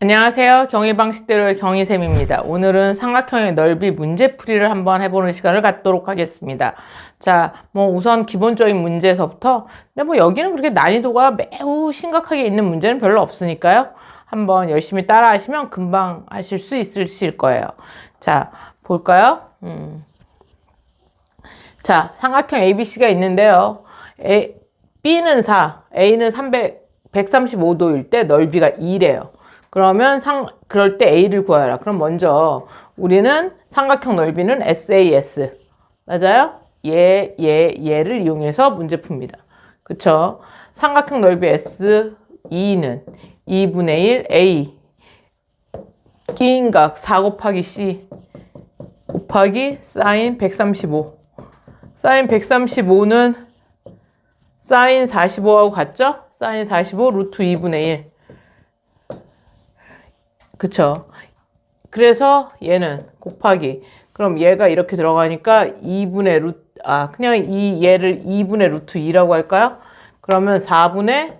안녕하세요. 경희 방식대로의 경희쌤입니다. 오늘은 삼각형의 넓이 문제풀이를 한번 해보는 시간을 갖도록 하겠습니다. 자, 뭐 우선 기본적인 문제에서부터, 근데 뭐 여기는 그렇게 난이도가 매우 심각하게 있는 문제는 별로 없으니까요. 한번 열심히 따라 하시면 금방 하실 수 있으실 거예요. 자, 볼까요? 음. 자, 삼각형 ABC가 있는데요. A, B는 4, A는 300, 135도일 때 넓이가 2래요. 그러면 상, 그럴 때 A를 구하라. 그럼 먼저 우리는 삼각형 넓이는 SAS. 맞아요? 얘, 얘, 얘를 이용해서 문제 풉니다. 그쵸? 삼각형 넓이 S, 2는 2분의 1 A. 기인각 4 곱하기 C 곱하기 사인 135. 사인 135는 사인 45하고 같죠? 사인 45 루트 2분의 1. 그쵸? 그래서 얘는 곱하기. 그럼 얘가 이렇게 들어가니까 2분의 루트, 아, 그냥 이 얘를 2분의 루트 2라고 할까요? 그러면 4분의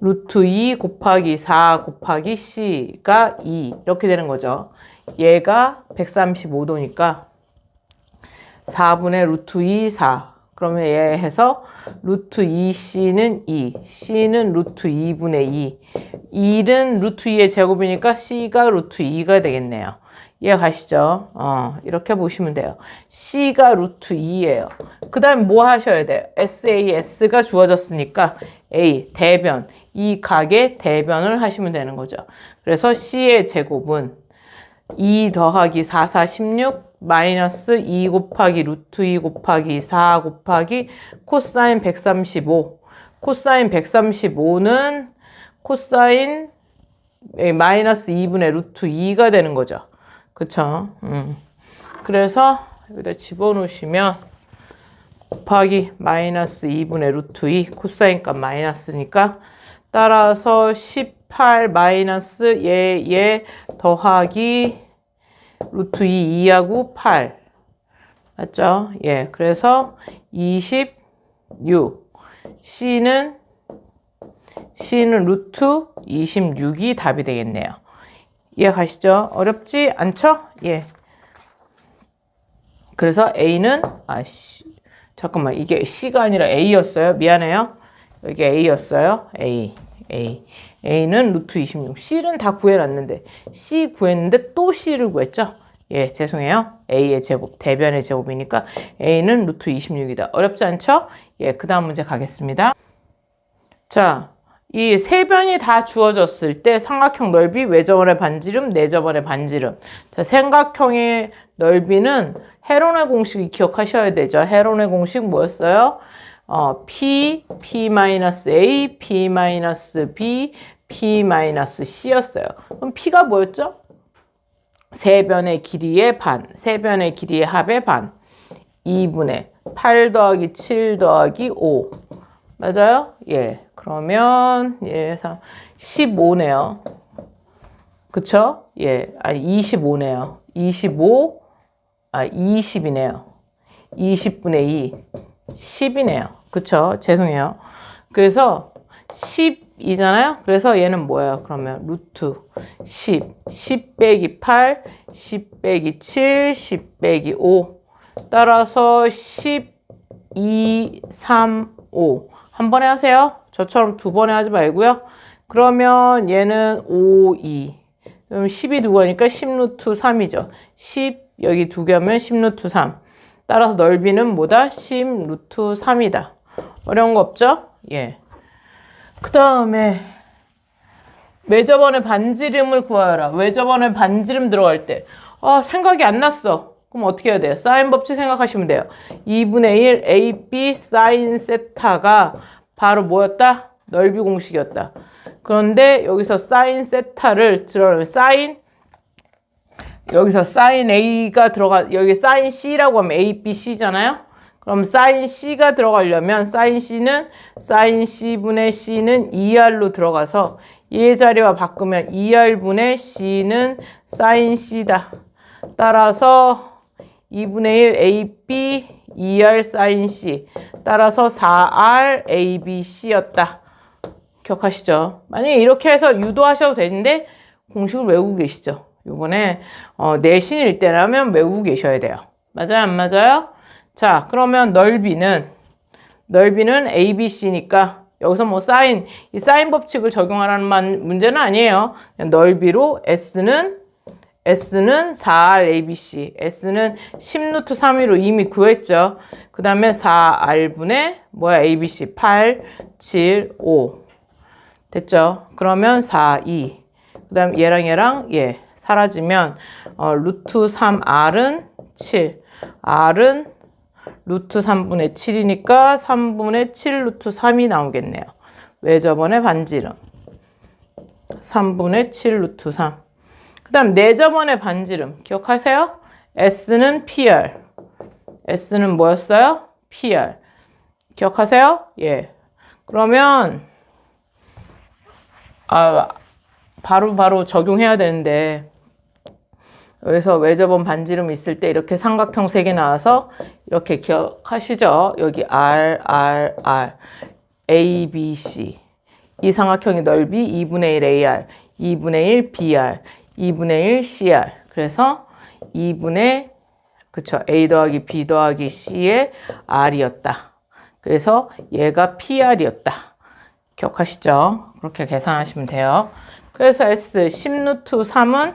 루트 2 곱하기 4 곱하기 C가 2. 이렇게 되는 거죠. 얘가 135도니까 4분의 루트 2, 4. 그러면 얘 해서 루트 2c는 2, c는 루트 2분의 2, 1은 루트 2의 제곱이니까 c가 루트 2가 되겠네요. 이해 가시죠? 어, 이렇게 보시면 돼요. c가 루트 2예요. 그 다음에 뭐 하셔야 돼요? sas가 주어졌으니까 a, 대변, 이 각의 대변을 하시면 되는 거죠. 그래서 c의 제곱은 2 더하기 4, 4, 16 마이너스 2 곱하기 루트 2 곱하기 4 곱하기 코사인 135 코사인 135는 코사인 예, 마이너스 2분의 루트 2가 되는 거죠. 그쵸? 음. 그래서 여기다 집어넣으시면 곱하기 마이너스 2분의 루트 2 코사인 값 마이너스니까 따라서 18 마이너스 얘, 얘 더하기 루트 2, 2하고 8. 맞죠? 예. 그래서 26. C는, C는 루트 26이 답이 되겠네요. 이해 가시죠? 어렵지 않죠? 예. 그래서 A는, 아, 씨. 잠깐만. 이게 C가 아니라 A였어요. 미안해요. 여기 A였어요. A. A. A는 루트 26. C는 다 구해놨는데 C 구했는데 또 C를 구했죠? 예, 죄송해요. A의 제곱, 대변의 제곱이니까 A는 루트 26이다. 어렵지 않죠? 예, 그 다음 문제 가겠습니다. 자, 이 세 변이 다 주어졌을 때 삼각형 넓이 외접원의 반지름, 내접원의 반지름. 자, 삼각형의 넓이는 헤론의 공식을 기억하셔야 되죠. 헤론의 공식 뭐였어요? 어, P, P-A, P-B, P-C였어요. 그럼 P가 뭐였죠? 세 변의 길이의 반, 세 변의 길이의 합의 반. 2분의 8 더하기 7 더하기 5. 맞아요? 예. 그러면, 예, 15네요. 그쵸? 예. 아니, 25네요. 25, 아, 20이네요. 20분의 2. 10이네요. 그쵸? 죄송해요. 그래서 10이잖아요. 그래서 얘는 뭐예요? 그러면 루트 10, 10 빼기 8, 10 빼기 7, 10 빼기 5. 따라서 10, 2, 3, 5. 한 번에 하세요. 저처럼 두 번에 하지 말고요. 그러면 얘는 5, 2. 그럼 10이 두 거니까 10루트 3이죠. 10 여기 두 개면 10루트 3. 따라서 넓이는 뭐다? 10 루트 3이다. 어려운 거 없죠? 예. 그 다음에 외접원의 반지름을 구하라. 외접원의 반지름 들어갈 때 아, 생각이 안 났어. 그럼 어떻게 해야 돼요? 사인 법칙 생각하시면 돼요. 2분의 1 AB 사인 세타가 바로 뭐였다? 넓이 공식이었다. 그런데 여기서 사인 세타를 들어가면 사인 여기서 사인 A가 들어가 여기 사인 C라고 하면 A, B, C잖아요. 그럼 사인 C가 들어가려면 사인 C는 사인 C분의 C는 2R로 들어가서 얘 자리와 바꾸면 2R분의 C는 사인 C다. 따라서 2분의 1 AB 2R 사인 C 따라서 4R ABC였다. 기억하시죠? 만약에 이렇게 해서 유도하셔도 되는데 공식을 외우고 계시죠? 요번에 어, 내신일 때라면 외우고 계셔야 돼요. 맞아요? 안 맞아요? 자, 그러면 넓이는 넓이는 ABC니까 여기서 뭐 사인, 이 사인 법칙을 적용하라는 만- 문제는 아니에요. 넓이로 S는 S는 4R ABC, S는 10루트 3위로 이미 구했죠. 그 다음에 4R분의 뭐야 ABC 8, 7, 5 됐죠? 그러면 4, 2. 그 다음 얘랑 얘랑 얘 사라지면 어, 루트 3R은 7, R은 루트 3분의 7이니까 3분의 7 루트 3이 나오겠네요. 왜 저번에 반지름? 3분의 7 루트 3. 그 다음 네 저번에 반지름 기억하세요? S는 PR. S는 뭐였어요? PR. 기억하세요? 예. 그러면 아 바로 바로 적용해야 되는데 여기서 외접원 반지름 있을 때 이렇게 삼각형 세 개 나와서 이렇게 기억하시죠? 여기 R, R, R, A, B, C. 이 삼각형의 넓이 2분의 1 AR, 2분의 1 BR, 2분의 1 CR. 그래서 2분의 그쵸 A 더하기 B 더하기 C의 R이었다. 그래서 얘가 PR이었다. 기억하시죠? 그렇게 계산하시면 돼요. 그래서 S 10루트 3은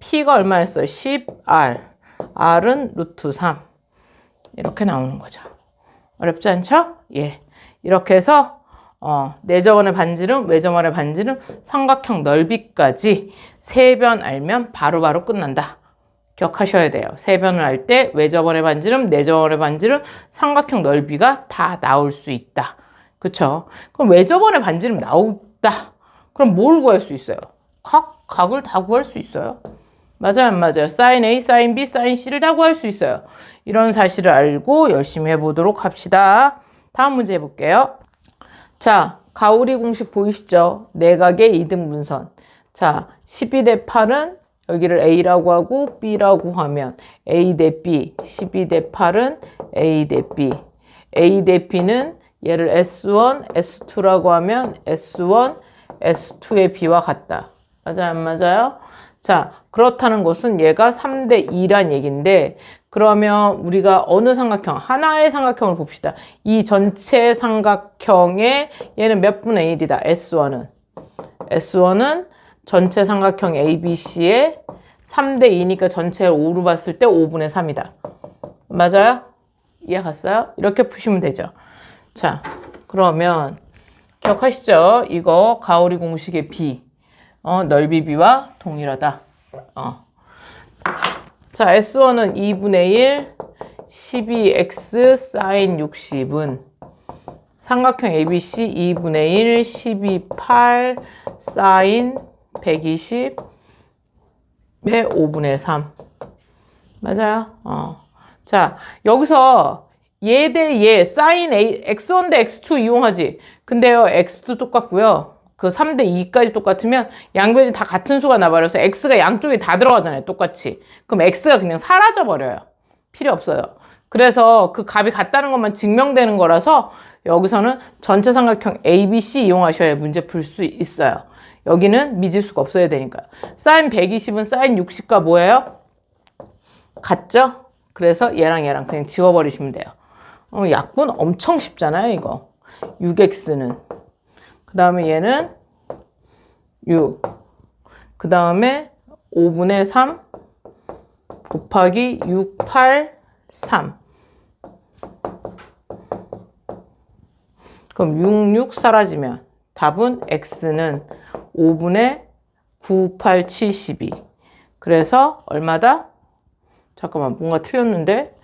P가 얼마였어요? 10R. R은 루트 3. 이렇게 나오는 거죠. 어렵지 않죠? 예. 이렇게 해서 어, 내저원의 반지름, 외저원의 반지름, 삼각형 넓이까지 세 변 알면 바로바로 끝난다. 기억하셔야 돼요. 세 변을 할 때 외저번의 반지름, 내저번의 반지름, 삼각형 넓이가 다 나올 수 있다. 그쵸? 그럼 외저번의 반지름 나온다. 그럼 뭘 구할 수 있어요? 각, 각을 다 구할 수 있어요. 맞아요, 안 맞아요? 사인 A, 사인 B, 사인 C를 다 구할 수 있어요. 이런 사실을 알고 열심히 해보도록 합시다. 다음 문제 해볼게요. 자, 가오리 공식 보이시죠? 내각의 이등 분선. 자, 12 대 8은 여기를 A라고 하고 B라고 하면 A 대 B, 12 대 8은 A 대 B. A 대 B는 얘를 S1, S2라고 하면 S1, S2의 B와 같다. 맞아요? 안 맞아요? 자, 그렇다는 것은 얘가 3대 2란 얘기인데 그러면 우리가 어느 삼각형, 하나의 삼각형을 봅시다. 이 전체 삼각형의 얘는 몇 분의 1이다. S1은. S1은 전체 삼각형 ABC의 3대 2니까 전체를 5로 봤을 때 5분의 3이다. 맞아요? 이해 갔어요? 이렇게 푸시면 되죠. 자, 그러면 기억하시죠? 이거 가오리 공식의 B. 어, 넓이 B와 동일하다. 어. 자, S1은 2분의 1, 12x 사인 60은 삼각형 ABC 2분의 1, 12, 8 사인 120의 5분의 3. 맞아요? 어. 자, 여기서 얘 대 얘, 사인 A, x1 대 x2 이용하지. 근데요, x도 똑같고요. 그 3대 2까지 똑같으면 양변이 다 같은 수가 나버려서 x가 양쪽에 다 들어가잖아요. 똑같이. 그럼 x가 그냥 사라져 버려요. 필요 없어요. 그래서 그 값이 같다는 것만 증명되는 거라서 여기서는 전체 삼각형 ABC 이용하셔야 문제 풀 수 있어요. 여기는 미지수가 없어야 되니까. 사인 120은 사인 60과 뭐예요? 같죠? 그래서 얘랑 얘랑 그냥 지워버리시면 돼요. 어, 약분 엄청 쉽잖아요, 이거. 6x는. 그 다음에 얘는 6. 그 다음에 5분의 3 곱하기 6, 8, 3. 그럼 6, 6 사라지면 답은 x는 5분의 9, 8, 72. 그래서 얼마다? 잠깐만, 뭔가 틀렸는데?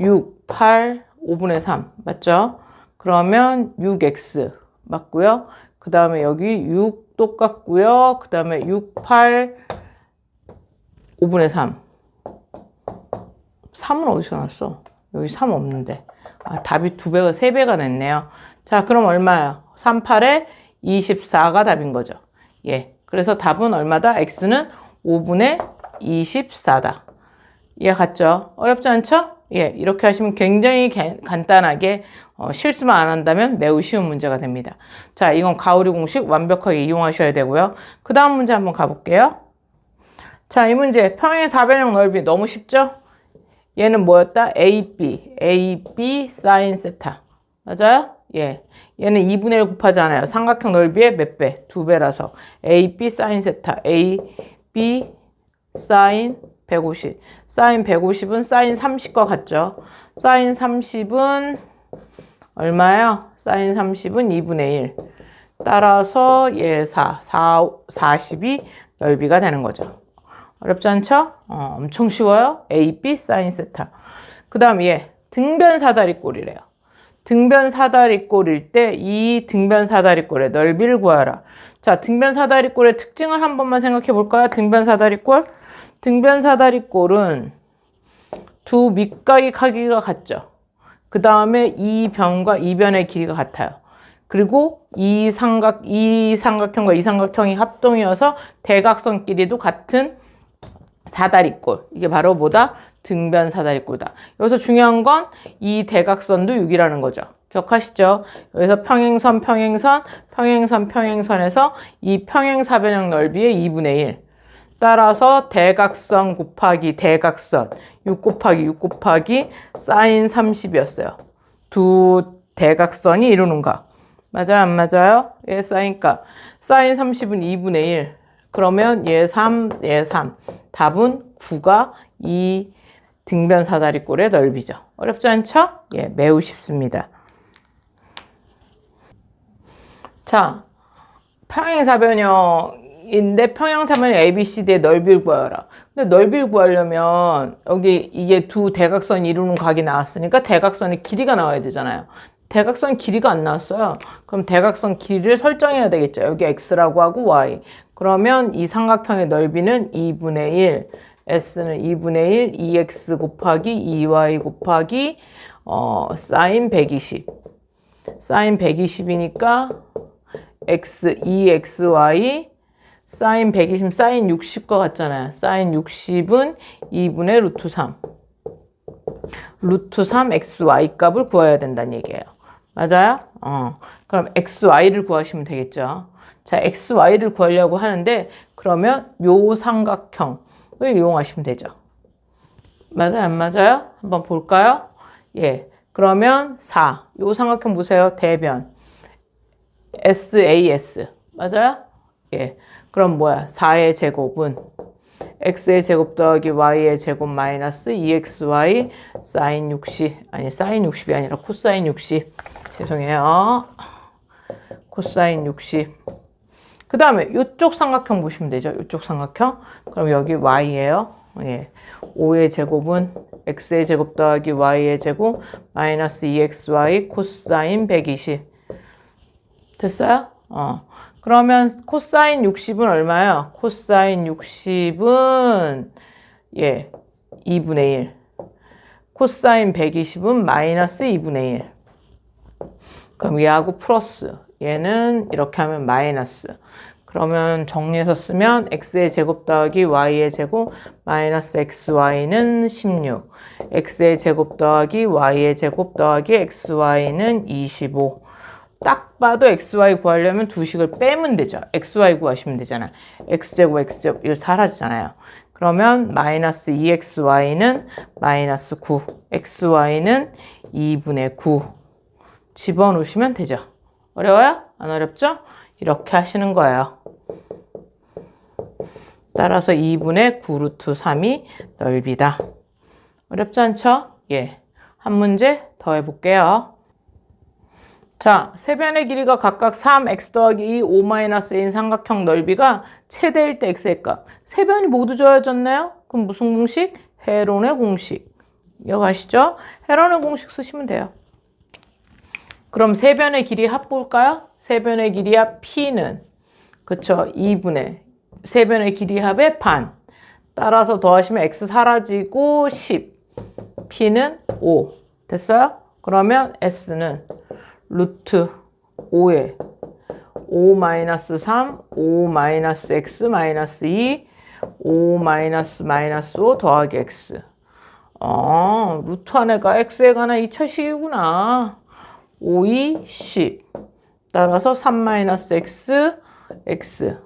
6, 8, 5분의 3. 맞죠? 그러면 6x 맞고요. 그 다음에 여기 6 똑같고요. 그 다음에 6, 8, 5분의 3. 3은 어디서 났어? 여기 3 없는데. 아, 답이 두 배가, 세 배가 냈네요. 자, 그럼 얼마야? 3, 8에 24가 답인 거죠. 예. 그래서 답은 얼마다? x는 5분의 24다. 이해 갔죠? 어렵지 않죠? 예, 이렇게 하시면 굉장히 개- 간단하게 어, 실수만 안 한다면 매우 쉬운 문제가 됩니다. 자, 이건 가우리 공식 완벽하게 이용하셔야 되고요. 그 다음 문제 한번 가볼게요. 자, 이 문제 평행 사변형 넓이 너무 쉽죠? 얘는 뭐였다? AB, AB 사인 세타. 맞아요? 예. 얘는 2분의 1 곱하잖아요. 삼각형 넓이의 몇 배? 두 배라서. AB 사인 세타. AB 사인 150. 사인 150은 사인 30과 같죠? 사인 30은 얼마요? 사인 30은 2분의 1. 따라서 얘 4, 4, 40이 넓이가 되는 거죠. 어렵지 않죠? 어, 엄청 쉬워요. A, B 사인 세타. 그 다음 얘 등변 사다리꼴이래요. 등변 사다리꼴일 때 이 등변 사다리꼴의 넓이를 구하라. 자, 등변 사다리꼴의 특징을 한 번만 생각해 볼까요? 등변 사다리꼴. 등변 사다리꼴은 두 밑각의 크기가 같죠. 그 다음에 이 변과 이 변의 길이가 같아요. 그리고 이 삼각, 이 삼각형과 이 삼각형이 합동이어서 대각선 길이도 같은 사다리꼴. 이게 바로 뭐다? 등변 사다리꼴이다. 여기서 중요한 건 이 대각선도 6이라는 거죠. 기억하시죠? 여기서 평행선, 평행선, 평행선, 평행선에서 이 평행사변형 넓이의 2분의 1. 따라서 대각선 곱하기 대각선 6 곱하기 6 곱하기 사인 30이었어요. 두 대각선이 이루는 거. 맞아요? 안 맞아요? 얘 사인값. 사인 30은 2분의 1. 그러면 얘 3, 얘 3. 답은 9가 이 등변 사다리꼴의 넓이죠. 어렵지 않죠? 예, 매우 쉽습니다. 자, 평행사변형 인데 평행사변형 ABCD의 넓이를 구하라. 근데 넓이를 구하려면 여기 이게 두 대각선이 이루는 각이 나왔으니까 대각선의 길이가 나와야 되잖아요. 대각선 길이가 안 나왔어요. 그럼 대각선 길이를 설정해야 되겠죠. 여기 x라고 하고 y. 그러면 이 삼각형의 넓이는 2분의 1, s는 2분의 1, 2x 곱하기 2y 곱하기 어, 사인 120. 사인 120이니까 x, 2xy 사인 120, 사인 60과 같잖아요. 사인 60은 2분의 루트 3. 루트 3 xy 값을 구해야 된다는 얘기예요. 맞아요? 어. 그럼 xy를 구하시면 되겠죠. 자, xy를 구하려고 하는데 그러면 요 삼각형을 이용하시면 되죠. 맞아요? 안 맞아요? 한번 볼까요? 예. 그러면 4. 요 삼각형 보세요. 대변. SAS. 맞아요? 예. 그럼 뭐야? 4의 제곱은 x의 제곱 더하기 y의 제곱 마이너스 2xy 사인 60 아니 사인 60이 아니라 코사인 60 죄송해요. 코사인 60그 다음에 이쪽 삼각형 보시면 되죠? 이쪽 삼각형? 그럼 여기 y예요. 예. 5의 제곱은 x의 제곱 더하기 y의 제곱 마이너스 2xy 코사인 120 됐어요? 어. 그러면 코사인 60은 얼마예요? 코사인 60은 예, 2분의 1. 코사인 120은 마이너스 2분의 1. 그럼 얘하고 플러스. 얘는 이렇게 하면 마이너스. 그러면 정리해서 쓰면 x의 제곱 더하기 y의 제곱 마이너스 xy는 16. x의 제곱 더하기 y의 제곱 더하기 xy는 25. 딱 봐도 xy 구하려면 두 식을 빼면 되죠. xy 구하시면 되잖아. x제곱 x제곱 이거 사라지잖아요. 그러면 마이너스 2xy는 마이너스 9, xy는 2분의 9 집어넣으시면 되죠. 어려워요? 안 어렵죠? 이렇게 하시는 거예요. 따라서 2분의 9 루트 3이 넓이다. 어렵지 않죠? 예. 한 문제 더 해볼게요. 자, 세 변의 길이가 각각 3, x 더하기 2, 5-a인 삼각형 넓이가 최대일 때 x의 값. 세 변이 모두 줘야졌나요? 그럼 무슨 공식? 헤론의 공식. 기억하시죠? 헤론의 공식 쓰시면 돼요. 그럼 세 변의 길이 합 볼까요? 세 변의 길이야 p는 그쵸? 2분의 세 변의 길이 합의 반. 따라서 더하시면 x 사라지고 10. p는 5. 됐어요? 그러면 s는 루트 5에 5 마이너스 3, 5 마이너스 x 마이너스 2, 5 마이너스 마이너스 5 더하기 x. 어, 루트 안에가 x에 관한 2차식이구나. 5, 2, 10. 따라서 3-x, x.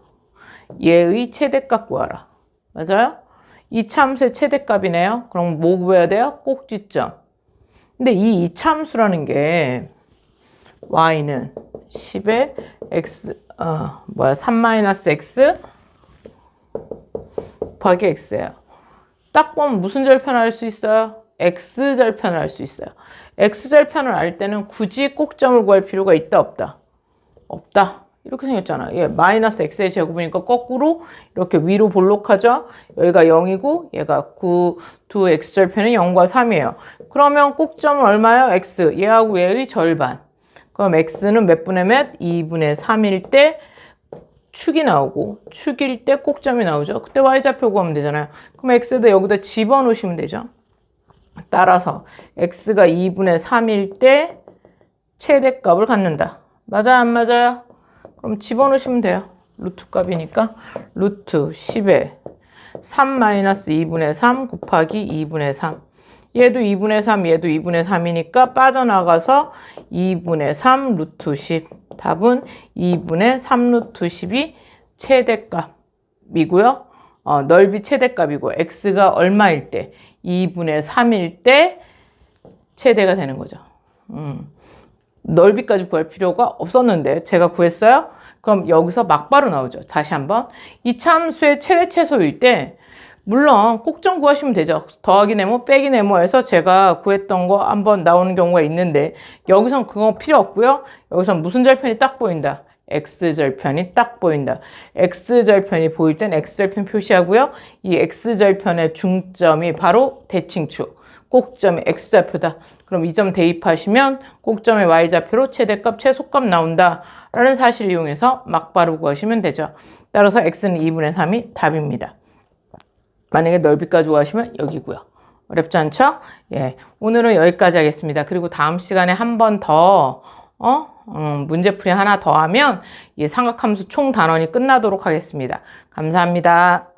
얘의 최대값 구하라. 맞아요? 이 참수의 최대값이네요. 그럼 뭐 구해야 돼요? 꼭지점. 근데 이 이참수라는 게 y는 10에 x, 어, 뭐야, 3-x 곱하기 x예요. 딱 보면 무슨 절편을 할수 있어요? x 절편을 할수 있어요. x 절편을 알 때는 굳이 꼭점을 구할 필요가 있다 없다? 없다. 이렇게 생겼잖아. 예, 마이너스 x의 제곱이니까 거꾸로 이렇게 위로 볼록하죠? 여기가 0이고 얘가 9, 두 x절편은 0과 3이에요. 그러면 꼭점은 얼마예요? x. 얘하고 얘의 절반. 그럼 x는 몇 분의 몇? 2분의 3일 때 축이 나오고 축일 때 꼭점이 나오죠. 그때 y좌표 구하면 되잖아요. 그럼 x도 여기다 집어넣으시면 되죠. 따라서 x가 2분의 3일 때 최대값을 갖는다. 맞아요? 안 맞아요? 그럼 집어넣으시면 돼요. 루트 값이니까 루트 10에 3-2분의 3 곱하기 2분의 3 얘도 2분의 3, 얘도 2분의 3이니까 빠져나가서 2분의 3 루트 10 답은 2분의 3 루트 10이 최대값이고요. 어, 넓이 최대값이고 x가 얼마일 때 2분의 3일 때 최대가 되는 거죠. 음. 넓이까지 구할 필요가 없었는데 제가 구했어요? 그럼 여기서 막바로 나오죠. 다시 한번. 이 참수의 최대 최소일 때 물론 꼭점 구하시면 되죠. 더하기 네모, 빼기 네모에서 제가 구했던 거 한번 나오는 경우가 있는데 여기선 그거 필요 없고요. 여기선 무슨 절편이 딱 보인다. x절편이 딱 보인다. x절편이 보일 땐 x절편 표시하고요. 이 x절편의 중점이 바로 대칭축. 꼭점이 x좌표다. 그럼 이 점 대입하시면 꼭점의 y좌표로 최대값, 최소값 나온다. 라는 사실을 이용해서 막바로 구하시면 되죠. 따라서 x는 2분의 3이 답입니다. 만약에 넓이까지 구하시면 여기고요. 어렵지 않죠? 예. 오늘은 여기까지 하겠습니다. 그리고 다음 시간에 한 번 더, 어? 음, 문제풀이 하나 더 하면 이 삼각함수 총 단원이 끝나도록 하겠습니다. 감사합니다.